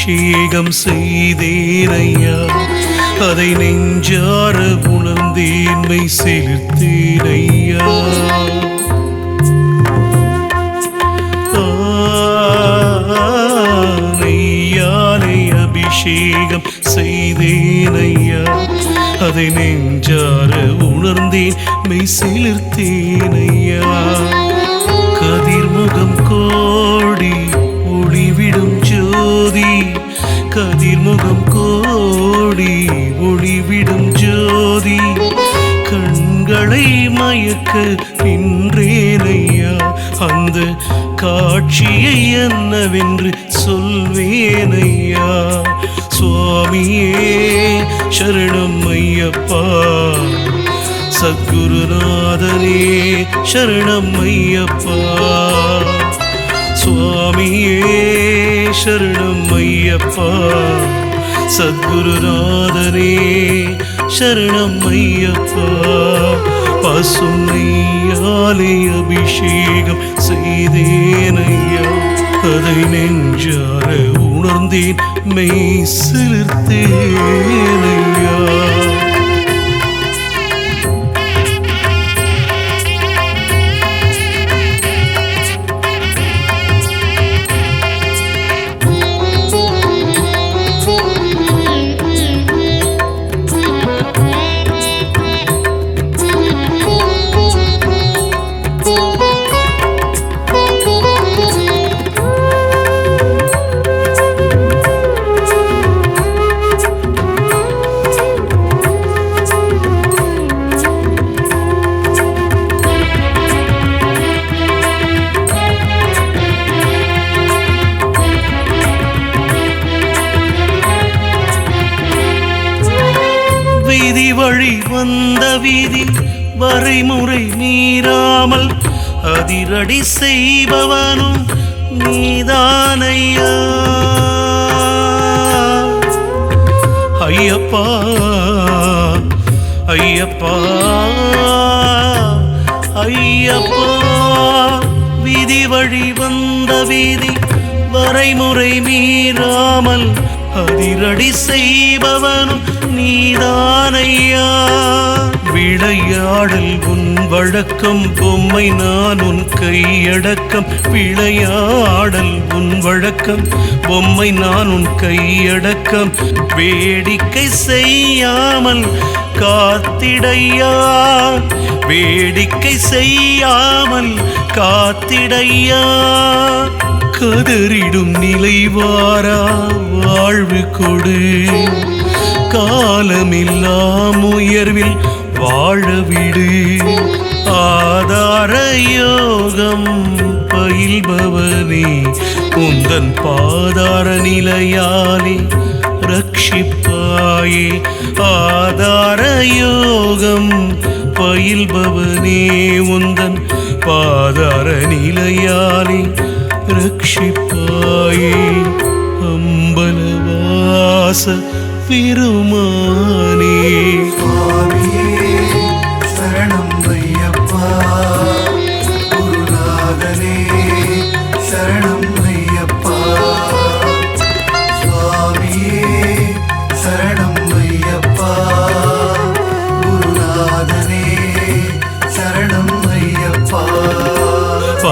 அபிஷேகம் செய்தேனையா? அதை நெஞ்சார உணர்ந்தேன்மை செலுத்தேனையா? நெய்யாலை அபிஷேகம் செய்தேனையா? அதை நெஞ்சார உணர்ந்தேன் மெய் செலுத்தேனையா? மயக்க நின்றேனையா? அந்த காட்சியை என்னவென்று சொல்வேனையா? சுவாமியே சரணம் ஐயப்பா. சத்குருநாதனே சரணம் ஐயப்பா. சுவாமியே சரணம் ஐயப்பா. சத்குருநாதனே சரணம் ஐயப்பா. பசுமையாலே நெய்யாலே அபிஷேகம் செய்தேனையா அதை நெஞ்சார உணர்ந்தேன் மெய் சிலிர்த்தேன். வரைமுறை மீறாமல் அதிரடி செய்பவனும் நீதானையா. ஐயப்பா ஐயப்பா ஐயப்பா விதி வழி வந்த வீதி வரைமுறை மீறாமல் அதிரடி செய்பவனும் நீதானையா. விளையாடல் உன் வழக்கம் பொம்மை நான் உன் கையடக்கம். விளையாடல் உன் வழக்கம் பொம்மை நான் உன் கையடக்கம். வேடிக்கை செய்யாமல் காத்திடையா. வேடிக்கை செய்யாமல் காத்திடையா. கதறிடும் நிலைவாரா வாழ்வு கொடு. காலமில்லா உயர்வில் வாழவிடு ஆதார யோகம் பயில்பவனே உந்தன் பாதார நிலையாலே ரட்சிப்பாயே. ஆதார யோகம் பயில்பவனே உந்தன் பாதார நிலையாலே ரட்சிப்பாயே அம்பலவாச பெருமானே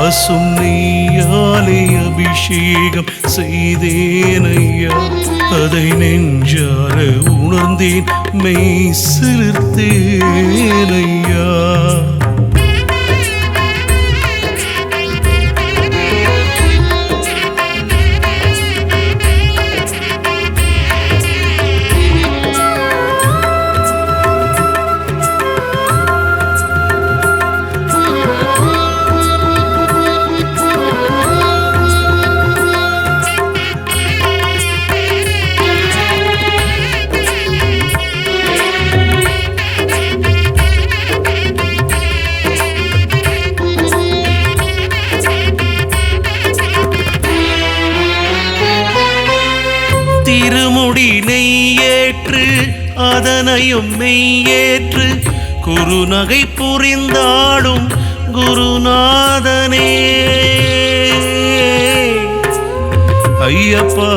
பசும் நெய்யாலே அபிஷேகம் செய்தேனையா. அதை நெஞ்சார உணர்ந்தேன் மெய் சிலிர்த்தேனையா. திருமுடி நெய்யேற்று அதனையும் மெய்யேற்று குருநகை புரிந்தாடும் குருநாதனே. ஐயப்பா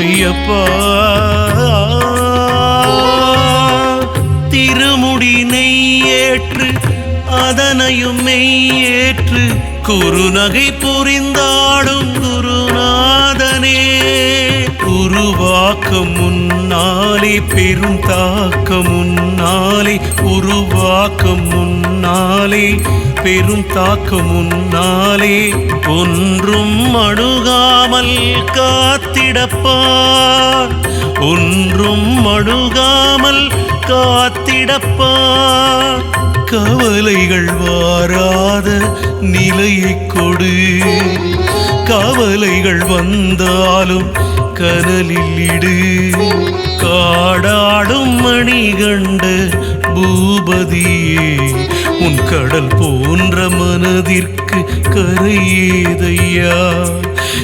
ஐயப்பா. திருமுடி நெய்யேற்று அதனையும் மெய்யேற்று குறுநகை புரிந்தாடும் முன்னாலே பெரும் தாக்கம் முன்னாலே உருவாக்கம் முன்னாலே பெரும் தாக்கம் முன்னாலே ஒன்றும் அணுகாமல் காத்திடப்பார். ஒன்றும் அணுகாமல் காத்திடப்பார். கவலைகள் வாராத நிலையை கொடு. கவலைகள் வந்தாலும் கனலில் இடு. காடாடும் மணிகண்ட பூபதியே உன் கடல் போன்ற மனதிற்கு கரையேதையா?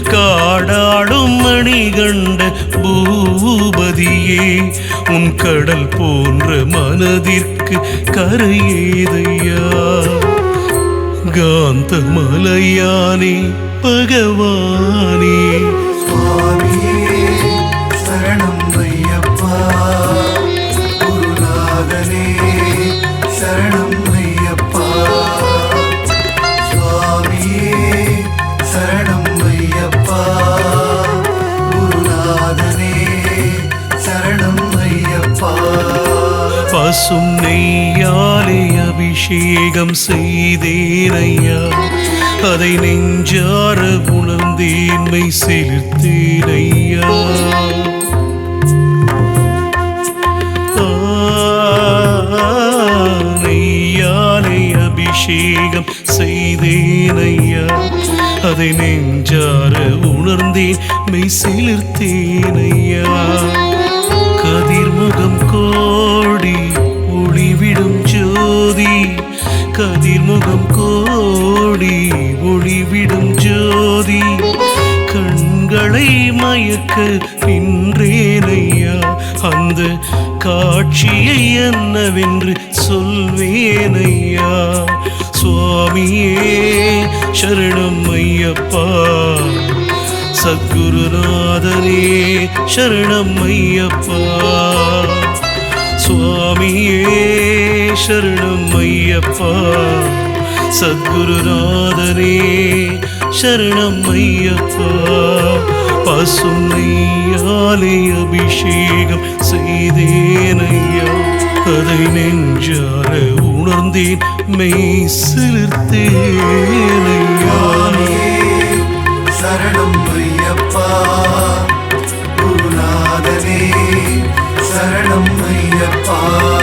காடாடும் மணிகண்ட பூபதியே உன் கடல் போன்ற மனதிற்கு கரையேதையா? காந்த மலையானே பகவானே. சுவாமியே சரணம் ஐயா. குருநாதனே சரணம் ஐயப்பா. சுவாமியே சரணம் ஐயப்பா. குருநாதனே சரணம் ஐயப்பா. பசும் நெய்யாலே அபிஷேகம் செய்தேனையா. அதை நெஞ்சார உணர்ந்தேன்மை செலுத்தேனையா. அபிஷேகம் செய்தேன் ஐயா அதை நெஞ்சார உணர்ந்தேன் மெய் சிலிர்த்தேன் ஐயா கதிர்முகம் கோடி ஒளிவிடும் ஜோதி. கதிர்முகம் கோடி ஒளிவிடும் ஜோதி. கண்களை மயக்க நின்றேனையா. அந்த காட்சியை என்னவென்று சொல்வேனையா? சுவாமியே சரணம் ஐயப்பா. சத்குருநாதனே சரணம் ஐயப்பா. சுவாமியே சரணம் ஐயப்பா. சத்குருநாதனே சரணம் ஐயப்பா. பசுமையாலே அபிஷேகம் செய்தேனையா அதை நெஞ்சார உணர்ந்தேன் மெய் சிலிர்த்தேனையா சரணம் ஐயப்பா. குருநாதனே சரணம் ஐயப்பா.